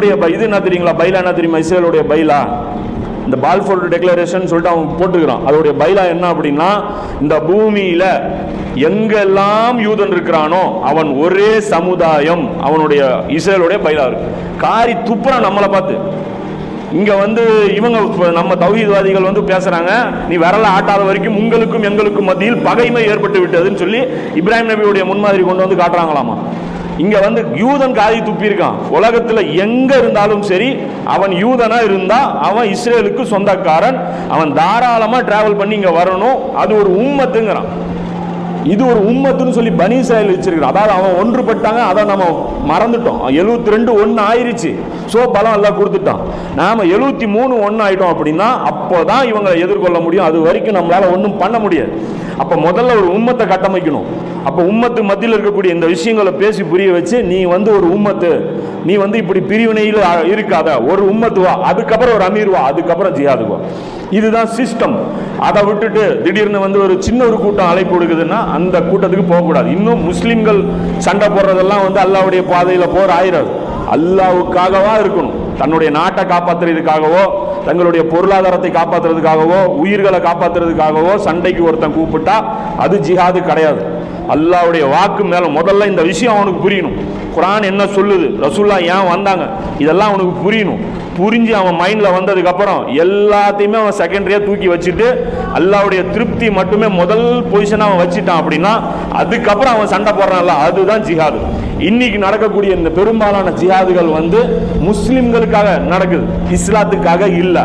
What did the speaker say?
இவனுடைய இது என்ன தெரியுங்களா? பைலா என்ன தெரியுமா? இஸ்ரேலுடைய பைலா? இந்த பால்ஃபோர்ட் டெக்ளரேஷன் சொல்லிட்டு அவன் போட்டுக்கிறான். அதோடைய பைலா என்ன அப்படின்னா இந்த பூமியில எங்கெல்லாம் யூதன் இருக்கிறானோ அவன் ஒரே சமுதாயம் அவனுடைய இஸ்ரேலுடைய பைலா இருக்கு. காரி துப்புறான் நம்மளை பார்த்து. இங்க வந்து இவங்க நம்ம தௌஹீத்வாதிகள் வந்து பேசுறாங்க நீ விரல ஆட்டாத வரைக்கும் உங்களுக்கும் எங்களுக்கும் மத்தியில் பகைமை ஏற்பட்டு விட்டதுன்னு சொல்லி இப்ராஹிம் நபியுடைய முன்மாதிரி கொண்டு வந்து காட்டுறாங்களாமா? இங்க வந்து யூதன் காதி துப்பியிருக்கான். உலகத்தில் உலகத்துல எங்க இருந்தாலும் சரி அவன் யூதனா இருந்தா அவன் இஸ்ரேலுக்கு சொந்தக்காரன் அவன் தாராளமா டிராவல் பண்ணி இங்க வரணும். அது ஒரு உம்மத்துங்கிறான். இது ஒரு உம்மத்துன்னு சொல்லி பனி சாயல் வச்சிருக்கிறான். அதாவது அவன் ஒன்றுபட்டாங்க அதை நம்ம மறந்துட்டோம். எழுபத்தி ரெண்டு ஒன்று ஆயிருச்சு. சோ பலம் எல்லாம் கொடுத்துட்டான். நாம எழுபத்தி மூணு ஒன்று ஆயிட்டோம் அப்படின்னா அப்போதான் இவங்களை எதிர்கொள்ள முடியும். அது வரைக்கும் நம்மளால ஒன்றும் பண்ண முடியாது. அப்ப முதல்ல ஒரு உம்மத்தை கட்டமைக்கணும். அப்போ உம்மத்து மத்தியில் இருக்கக்கூடிய இந்த விஷயங்களை பேசி புரிய வச்சு நீ வந்து ஒரு உம்மத்து நீ வந்து இப்படி பிரிவினையில் இருக்காத ஒரு உம்மத்து வா அதுக்கப்புறம் ஒரு அமீர் வா அதுக்கப்புறம் ஜிஹாதுக்கு வா இதுதான் சிஸ்டம் அதை விட்டுட்டு திடீர்னு வந்து ஒரு சின்ன ஒரு கூட்டம் அழைப்பு கொடுக்குதுன்னா அந்த கூட்டத்துக்கு போகக்கூடாது. இன்னும் முஸ்லீம்கள் சண்டை போடுறதெல்லாம் வந்து அல்லாவுடைய பாதையில் போர் ஆயிராது. அல்லாவுக்காகவா இருக்கணும். தன்னுடைய நாட்டை காப்பாத்துறதுக்காகவோ தங்களுடைய பொருளாதாரத்தை காப்பாற்றுறதுக்காகவோ உயிர்களை காப்பாத்துறதுக்காகவோ சண்டைக்கு ஒருத்தன் கூப்பிட்டா அது ஜிஹாது கிடையாது. அல்லாவுடைய வாக்கு மேலே முதல்ல இந்த விஷயம் அவனுக்கு புரியணும். குரான் என்ன சொல்லுது? ரசூல்லா ஏன் வந்தாங்க? இதெல்லாம் அவனுக்கு புரியணும். புரிஞ்சு அவன் மைண்டில் வந்ததுக்கப்புறம் எல்லாத்தையுமே அவன் செகண்டரியாக தூக்கி வச்சுட்டு அல்லாவுடைய திருப்தி மட்டுமே முதல் பொசிஷனாக அவன் வச்சுட்டான் அப்படின்னா அதுக்கப்புறம் அவன் சண்டை போடுறான்ல அதுதான் ஜிஹாது இன்னைக்கு நடக்கக்கூடிய இந்த பெரும்பாலான ஜிஹாதுகள் வந்து முஸ்லிம்களுக்காக நடக்குது இஸ்லாத்துக்காக இல்லை.